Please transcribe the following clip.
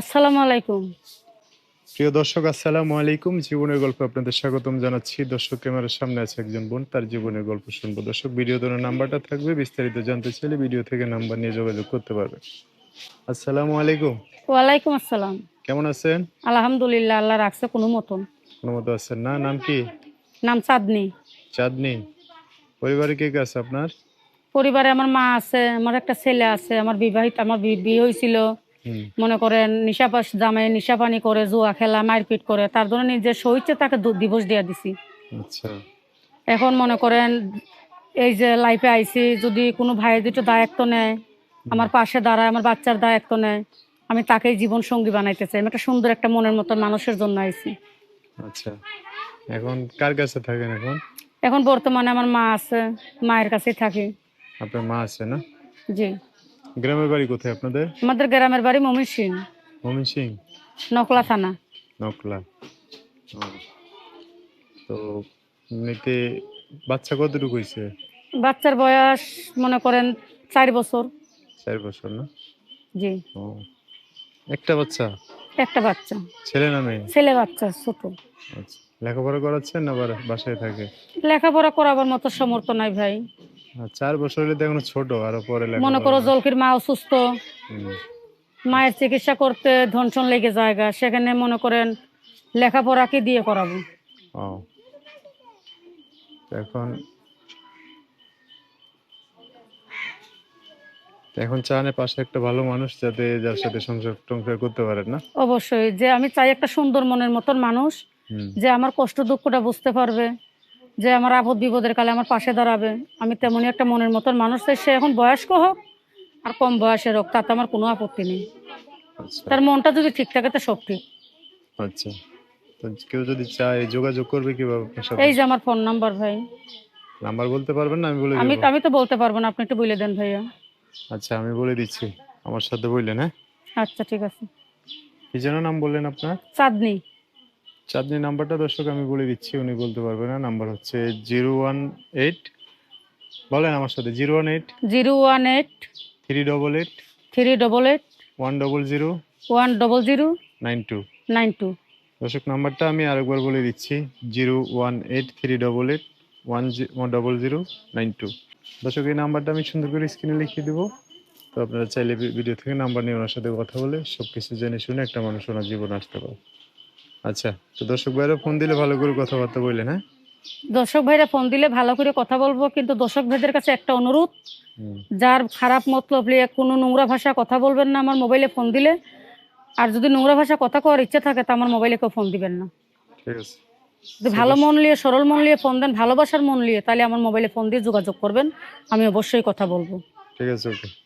আসসালামু আলাইকুম। প্রিয় দর্শক আসসালামু আলাইকুম। জীবনের গল্প আপনাদের স্বাগতম জানাচ্ছি। দর্শক ক্যামেরার সামনে আছে একজন বোন তার জীবনের গল্প শুনব। দর্শক ভিডিও ধরে নাম্বারটা থাকবে। বিস্তারিত জানতে চাইলে ভিডিও থেকে নাম্বার নিয়ে যোগাযোগ করতে পারবে আসসালামু আলাইকুম। ওয়ালাইকুম আসসালাম। কেমন আছেন? আলহামদুলিল্লাহ আল্লাহ রাখছে কোনো মতন। কোনো মতো আছেন না। নাম কি? নাম চাঁদনি। চাঁদনি। পরিবারে কে কে আছে আপনার? পরিবারে আমার মা আছে আমার একটা ছেলে আছে আমার বিবাহিত আমার বিয়ে হয়েছিল। মনে করেন নিশাপাস জামে নিশা পানি করে জুয়া খেলা মারপিট করে তার জন্য নিজের সহিচ্ছে তাকে দিবস দিয়ে দিছি। আচ্ছা। এখন মনে করেন এই যে লাইফে আইছি যদি কোনো ভাই দুটো দায়িত্ব নেয় আমার পাশে দাঁড়ায় আমার বাচ্চার দায়িত্ব নেয় আমি তাকেই জীবন সঙ্গী বানাইতে চাই। আমি একটা সুন্দর একটা মনের মতো মানুষের জন্য আইছি। আচ্ছা। এখন কার কাছে থাকেন এখন? এখন বর্তমানে আমার মা আছে মায়ের কাছেই থাকি। আপনার মা আছে না? জি। গ্রামের বাড়ি কোথায় আপনাদের? আমাদের গ্রামের বাড়ি মমিন সিং। মমিন সিং? নকলা থানা। নকলা। তো এমনিতে বাচ্চা কতটুকু হয়েছে? বাচ্চার বয়স মনে করেন চার বছর। চার বছর না? জি। ও। একটা বাচ্চা? একটা বাচ্চা। ছেলে না মেয়ে? ছেলে বাচ্চা ছোট। আচ্ছা। লেখাপড়া করাচ্ছেন না বাসায় থাকে? লেখাপড়া করাবার মতো সমর্থ নাই ভাই। চার বছর হলে তো এখনও ছোট আরও পরে মনে করো জলকির মা অসুস্থ মায়ের চিকিৎসা করতে ধনসন লেগে জায়গা সেখানে মনে করেন লেখাপড়া কি দিয়ে করাবো? এখন এখন চানে পাশে একটা ভালো মানুষ যাতে যার সাথে সংসার টংসার করতে পারেন না? অবশ্যই যে আমি চাই একটা সুন্দর মনের মতন মানুষ যে আমার কষ্ট দুঃখটা বুঝতে পারবে। যে আমার আপদ বিপদের কালে আমার পাশে দাঁড়াবে। আমি তেমনই একটা মনের মতন মানুষ চাই সে এখন বয়স্ক হোক আর কম বয়সের হোক তাতে আমার কোনো আপত্তি নেই। আচ্ছা। তার মনটা যদি ঠিক থাকে তো সব ঠিক আচ্ছা। তো কেউ যদি চায় যোগাযোগ করবে কীভাবে এই যে আমার ফোন নাম্বার ভাই। নাম্বার বলতে পারবেন না? আমি বলে আমি আমি তো বলতে পারব না আপনি একটু বলে দেন ভাইয়া। আচ্ছা আমি বলে দিচ্ছি। আমার সাথে বললেন হ্যাঁ? আচ্ছা ঠিক আছে। কি যেন নাম বললেন আপনার? চাঁদনি। চাঁদনি নাম্বারটা দর্শক আমি বলে দিচ্ছি উনি বলতে পারবে না। নাম্বার হচ্ছে জিরো ওয়ান এইট বলেন আমার সাথে zero one eight zero one eight three double eight three double eight one double zero one double zero nine two. Nine two. দর্শক নাম্বারটা আমি আরেকবার বলে দিচ্ছি zero one eight three double eight one one double zero nine two. দর্শক এই নাম্বারটা আমি সুন্দর করে স্ক্রিনে লিখিয়ে দেবো। তো আপনারা চাইলে ভিডিও থেকে নাম্বার নিয়ে ওনার সাথে কথা বলে সব কিছু জেনে শুনে একটা মানুষ ওনার জীবন আসতে পারে। আচ্ছা তো দর্শক ভাইরা ফোন দিলে ভালো করে কথাবার্তা বললেন হ্যাঁ? দর্শক ভাইরা ফোন দিলে ভালো করে কথা বলব কিন্তু দর্শক ভাইদের কাছে একটা অনুরোধ। যার খারাপ মতলব নিয়ে কোনো নোংরা ভাষা কথা বলবেন না আমার মোবাইলে ফোন দিলে। আর যদি নোংরা ভাষা কথা করার ইচ্ছা থাকে তা আমার মোবাইলে কেউ ফোন দিবেন না। ঠিক আছে। যদি ভালো মন নিয়ে সরল মন নিয়ে ফোন দেন ভালোবাসার মন নিয়ে তাহলে আমার মোবাইলে ফোন দিয়ে যোগাযোগ করবেন। আমি অবশ্যই কথা বলব। ঠিক আছে ওকে।